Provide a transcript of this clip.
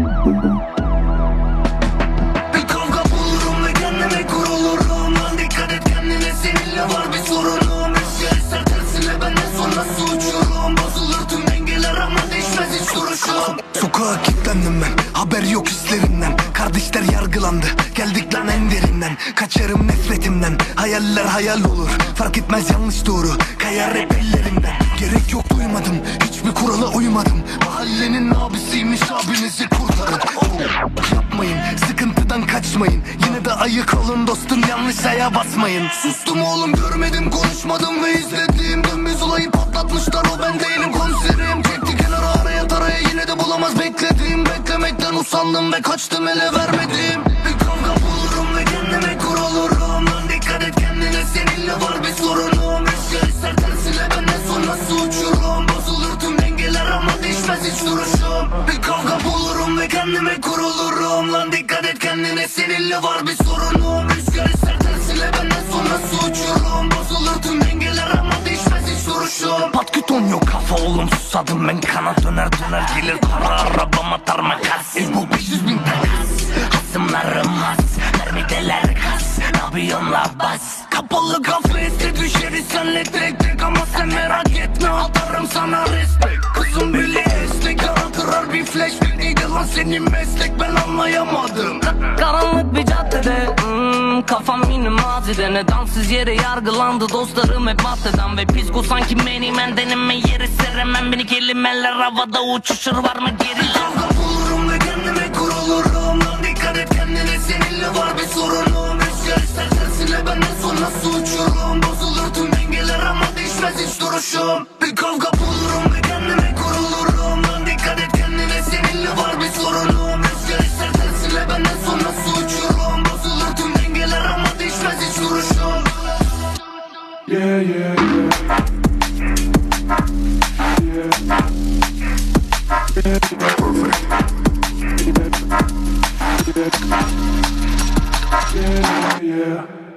Bir kavga bulurum ve kendime kurulurum. Dikkat et kendine seninle var bir sorunum. Eser tersine ben de sonra su uçurum Bozulur tüm ama değişmez hiç duruşum. Sokağa kilitlendim Haber yok hislerinden. Kardeşler yargılandı Geldik en derinden. Kaçarım nefretimden Hayaller hayal olur. Fark etmez yanlış doğru Kayar hep Gerek yok duymadım Hiçbir kurala uymadım. Mahallenin abisiymiş abinizi kurtarın ayık olun dostum yanlış aya basmayın. Sustum oğlum görmedim konuşmadım ve izledim Dönmez olayı patlatmışlar. O ben değilim komiserim. Çekti kenara araya taraya yine de bulamaz. Bekledim Beklemekten usandım ve kaçtım ele vermedim. Bir kavga bulurum ve kendime kurulurum. Lan dikkat et kendine seninle var bir sorunum. Rüzgar ister tersine ben de sonra su uçurum Bozulur tüm dengeler ama değişmez hiç duruşum. Bir kavga bulurum ve kendime kurulurum. Lan dikkat et kendine seninle var bir sorunum Rüzgar ister tersine ben de sonra su uçurum Bozulur tüm dengeler ama değişmez hiç duruşum. Patküton yok kafa oğlum susadım ben kana döner döner gelir para. Arabam atar makas E bu 500 bin takas. Hasımlarım az mermideler kas. Yapıyorsun la bas? Kapalı kafeste düşeriz senle tek tek ama sen merak etme. Atarım sana respect. Kızım bile esnek yaratırar bir flashback lan senin meslek ben anlayamadım. Karanlık bir caddede hmm, Kafam yine mazide. Nedensiz yere yargılandı Dostlarım hep maddeden Ve psiko sanki menimen deneme yeri seremem Beni kelimeler havada uçuşur var mı geri? Kavga bulurum ve kendime kurulurum. Lan dikkat et kendine seninle var bir sorunum. Rüzgar ister tersine ben de sonra su uçurum. Bozulur tüm dengeler ama değişmez hiç duruşum. Bir kavga bulurum Yeah, yeah, yeah. Yeah, yeah, yeah.